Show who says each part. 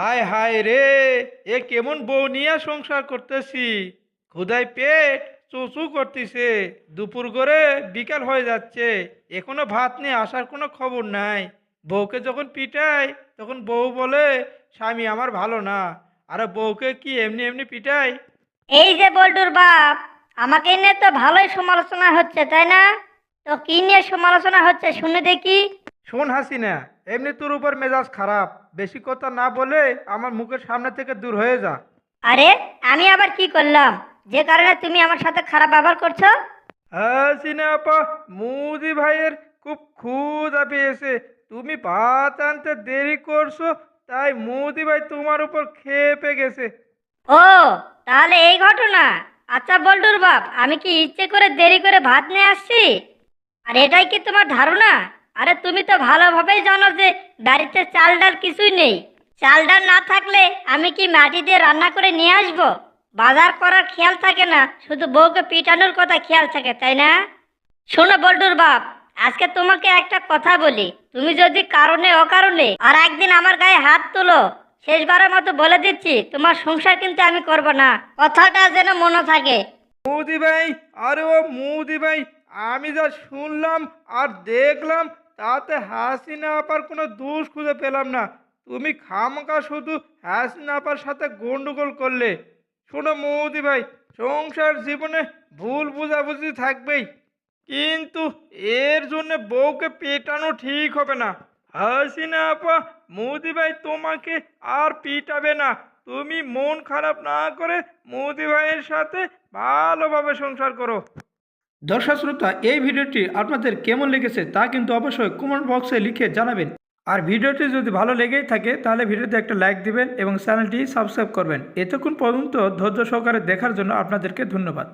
Speaker 1: হায় হায় রে এ কেমন বউ নিয়ে সংসার করতেছি? ক্ষুদায় পেট চুচু করতেছে দুপুর করে বিকাল হয়ে যাচ্ছে এখনও ভাত নিয়ে আসার কোনো খবর নাই। বউকে যখন পিটাই তখন বউ বলে স্বামী আমার ভালো না। আর বউকে কি এমনি এমনি পিটাই?
Speaker 2: এই যে বল্টুর বাপ আমাকে নিয়ে তো ভালোই সমালোচনা হচ্ছে তাই না? তো কি নিয়ে সমালোচনা হচ্ছে শুনে দেখি।
Speaker 1: শোন হাসিনা এমনি তোর উপর মেজাজ খারাপ। বেশি কথা না বলে আমার মুখের সামনে থেকে দূর হয়ে যা।
Speaker 2: আরে আমি আবার কি করলাম? যে কারণে তুমি আমার সাথে খারাপ ব্যবহার করছ?
Speaker 1: হাসিনা আপা মুদি ভাইয়ের খুব ক্ষুধা পেয়েছে। তুমি ভাত আনতে দেরি করছ তাই মুদি ভাই তোমার উপর খেপে গেছে।
Speaker 2: ও তাহলে এই ঘটনা? আচ্ছা বল্টুর বাপ আমি কি ইচ্ছে করে দেরি করে ভাত নিয়ে আসছি? আর এটাই কি তোমার ধারণা? আরে তুমি তো ভালোভাবেই জানো যে বাড়িতে চাল ডাল কিছুই নেই। চাল ডাল না থাকলে আমি কি মাটি দিয়ে রান্না করে নিয়ে আসব? বাজার করার খেয়াল থাকে না, শুধু বউকে পিটানোর কথা খেয়াল থাকে, তাই না? শোনো বল্টুর বাপ, আজকে তোমাকে একটা কথা বলি। তুমি যদি কারণে অকারণে আর একদিন আমার গায়ে হাত তুলো, শেষবারের মতো বলে দিচ্ছি, তোমার সংসার কিন্তু আমি করব না। কথাটা যেন মনে থাকে।
Speaker 1: মুদি ভাই, আরে ও মুদি ভাই, আমি যা শুনলাম আর দেখলাম তাতে হাসিনা আপার কোনো দোষ খুঁজে পেলাম না। তুমি খামকা শুধু হাসিনা আপার সাথে গন্ডগোল করলে। শোনো মৌদি ভাই, সংসার জীবনে ভুল বুঝাবুঝি থাকবেই। কিন্তু এর জন্য বউকে পেটানো ঠিক হবে না। হাসিনা আপা মোদি ভাই তোমাকে আর পিটাবে না। তুমি মন খারাপ না করে মোদি ভাইয়ের সাথে ভালোভাবে সংসার করো। দর্শক শ্রোতা, এই ভিডিওটি আপনাদের কেমন লেগেছে তা কিন্তু অবশ্যই কমেন্ট বক্সে লিখে জানাবেন। আর ভিডিওটি যদি ভালো লেগেই থাকে, তাহলে ভিডিওতে একটা লাইক দিবেন এবং চ্যানেলটি সাবস্ক্রাইব করবেন। এতক্ষণ পর্যন্ত ধৈর্য সহকারে দেখার জন্য আপনাদেরকে ধন্যবাদ।